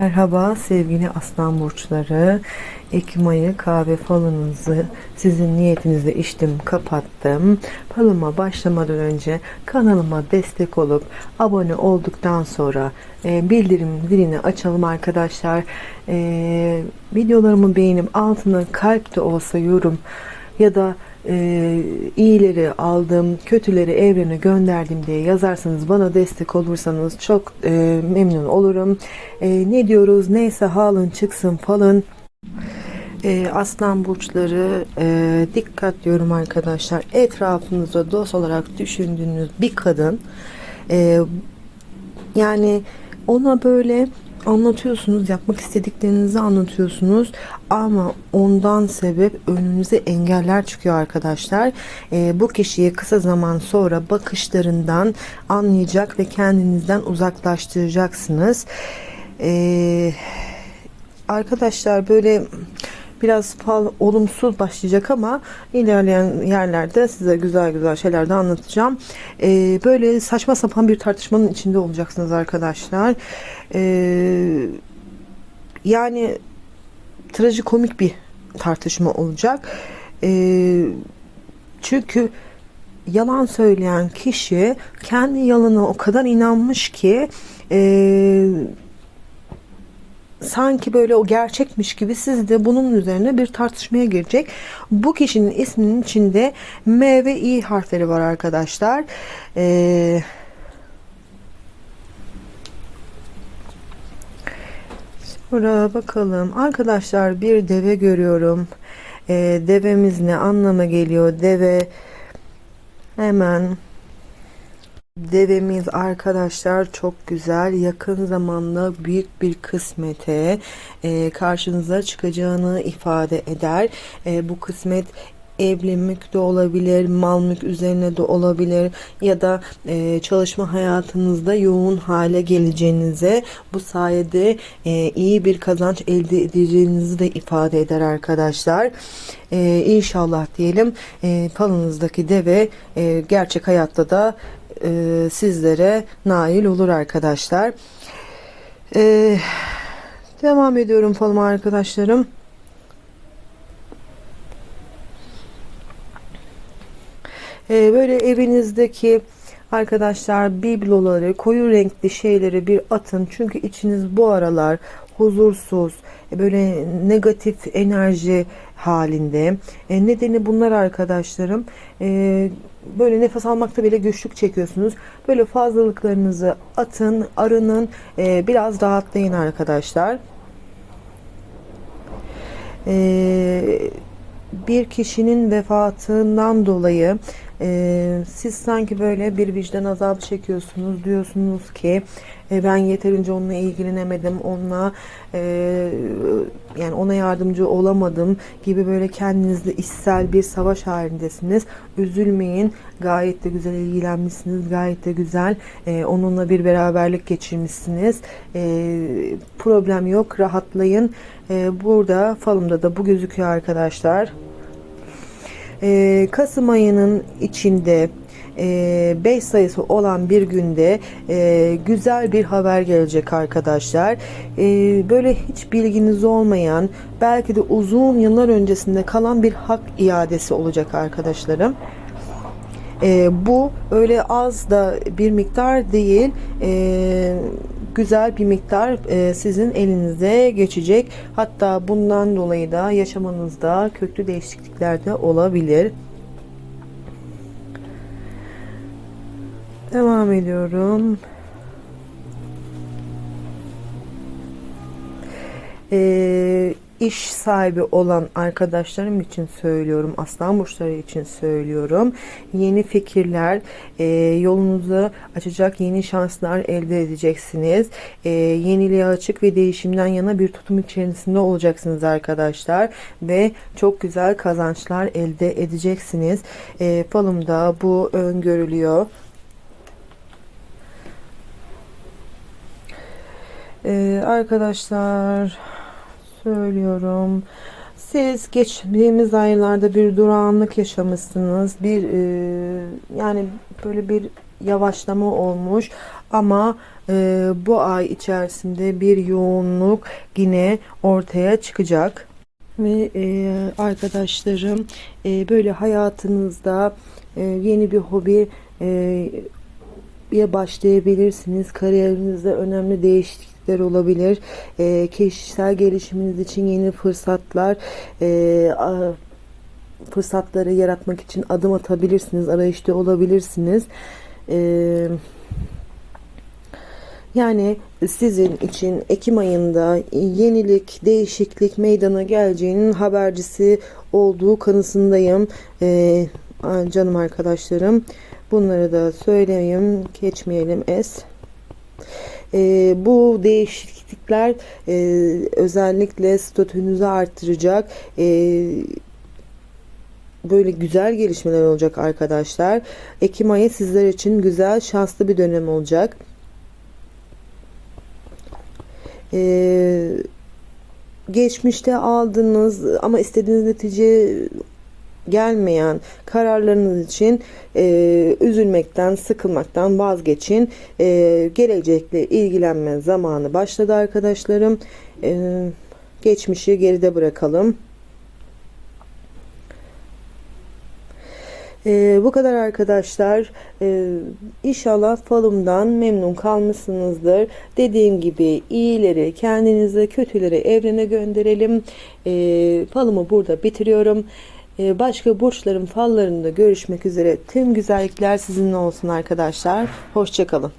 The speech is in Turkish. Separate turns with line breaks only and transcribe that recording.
Merhaba sevgili aslan burçları. Ekim ayı kahve falınızı sizin niyetinizle içtim kapattım. Falıma başlamadan önce kanalıma destek olup abone olduktan sonra e, bildirim zilini açalım arkadaşlar. E, videolarımı beğenip altına kalp de olsa yorum ya da e, iyileri aldım, kötüleri evrene gönderdim diye yazarsanız bana destek olursanız çok e, memnun olurum. E, ne diyoruz? Neyse halın çıksın falan. E, aslan burçları e, dikkat diyorum arkadaşlar. Etrafınızda dost olarak düşündüğünüz bir kadın e, yani ona böyle anlatıyorsunuz, yapmak istediklerinizi anlatıyorsunuz ama ondan sebep önünüze engeller çıkıyor arkadaşlar. Ee, bu kişiyi kısa zaman sonra bakışlarından anlayacak ve kendinizden uzaklaştıracaksınız. Ee, arkadaşlar böyle biraz fal olumsuz başlayacak ama ilerleyen yerlerde size güzel güzel şeyler de anlatacağım. Ee, böyle saçma sapan bir tartışmanın içinde olacaksınız arkadaşlar. Ee, yani trajikomik bir tartışma olacak. Ee, çünkü yalan söyleyen kişi kendi yalanına o kadar inanmış ki eee sanki böyle o gerçekmiş gibi siz de bunun üzerine bir tartışmaya girecek. Bu kişinin isminin içinde M ve İ harfleri var arkadaşlar. Ee, sonra bakalım. Arkadaşlar bir deve görüyorum. Ee, devemiz ne anlama geliyor? Deve hemen Devemiz arkadaşlar çok güzel. Yakın zamanda büyük bir kısmete e, karşınıza çıkacağını ifade eder. E, bu kısmet evli de olabilir, mal mülk üzerine de olabilir ya da e, çalışma hayatınızda yoğun hale geleceğinize bu sayede e, iyi bir kazanç elde edeceğinizi de ifade eder arkadaşlar. E, inşallah diyelim e, falınızdaki deve e, gerçek hayatta da e, sizlere nail olur arkadaşlar. E, devam ediyorum falıma arkadaşlarım. E, böyle evinizdeki arkadaşlar bibloları, koyu renkli şeyleri bir atın. Çünkü içiniz bu aralar huzursuz, e, böyle negatif enerji halinde. E, nedeni bunlar arkadaşlarım. E, böyle nefes almakta bile güçlük çekiyorsunuz. Böyle fazlalıklarınızı atın, arının, e, biraz rahatlayın arkadaşlar. E, bir kişinin vefatından dolayı e, siz sanki böyle bir vicdan azabı çekiyorsunuz. Diyorsunuz ki e, ben yeterince onunla ilgilenemedim. Onunla e, yani ona yardımcı olamadım gibi böyle kendinizle içsel bir savaş halindesiniz. Üzülmeyin. Gayet de güzel ilgilenmişsiniz. Gayet de güzel e, onunla bir beraberlik geçirmişsiniz. E, problem yok. Rahatlayın. E, burada falımda da bu gözüküyor arkadaşlar. E, Kasım ayının içinde 5 e, sayısı olan bir günde e, güzel bir haber gelecek arkadaşlar. E, böyle hiç bilginiz olmayan belki de uzun yıllar öncesinde kalan bir hak iadesi olacak arkadaşlarım. E, bu öyle az da bir miktar değil. E, güzel bir miktar e, sizin elinize geçecek. Hatta bundan dolayı da yaşamanızda köklü değişiklikler de olabilir. Devam ediyorum. Ee, iş sahibi olan arkadaşlarım için söylüyorum. Aslan burçları için söylüyorum. Yeni fikirler, e, yolunuzu açacak yeni şanslar elde edeceksiniz. E, yeniliğe açık ve değişimden yana bir tutum içerisinde olacaksınız arkadaşlar. Ve çok güzel kazançlar elde edeceksiniz. E, falımda bu öngörülüyor. Ee, arkadaşlar söylüyorum. Siz geçtiğimiz aylarda bir durağanlık yaşamışsınız. Bir e, yani böyle bir yavaşlama olmuş ama e, bu ay içerisinde bir yoğunluk yine ortaya çıkacak. Ve e, arkadaşlarım e, böyle hayatınızda e, yeni bir hobi e, ya başlayabilirsiniz. Kariyerinizde önemli değişiklikler olabilir. E, kişisel gelişiminiz için yeni fırsatlar e, a- fırsatları yaratmak için adım atabilirsiniz. Arayışta olabilirsiniz. E, yani sizin için Ekim ayında yenilik, değişiklik meydana geleceğinin habercisi olduğu kanısındayım. Ee, canım arkadaşlarım. Bunları da söyleyeyim. Geçmeyelim es. Ee, bu değişiklikler e, özellikle statünüzü artıracak. Ee, böyle güzel gelişmeler olacak arkadaşlar. Ekim ayı sizler için güzel, şanslı bir dönem olacak. Ee, geçmişte aldığınız ama istediğiniz netice gelmeyen kararlarınız için e, üzülmekten, sıkılmaktan vazgeçin. E, gelecekle ilgilenme zamanı başladı arkadaşlarım. E, geçmişi geride bırakalım. Ee, bu kadar arkadaşlar. Ee, inşallah falımdan memnun kalmışsınızdır. Dediğim gibi iyileri kendinize, kötüleri evrene gönderelim. Ee, falımı burada bitiriyorum. Ee, başka burçların fallarında görüşmek üzere. Tüm güzellikler sizinle olsun arkadaşlar. Hoşçakalın.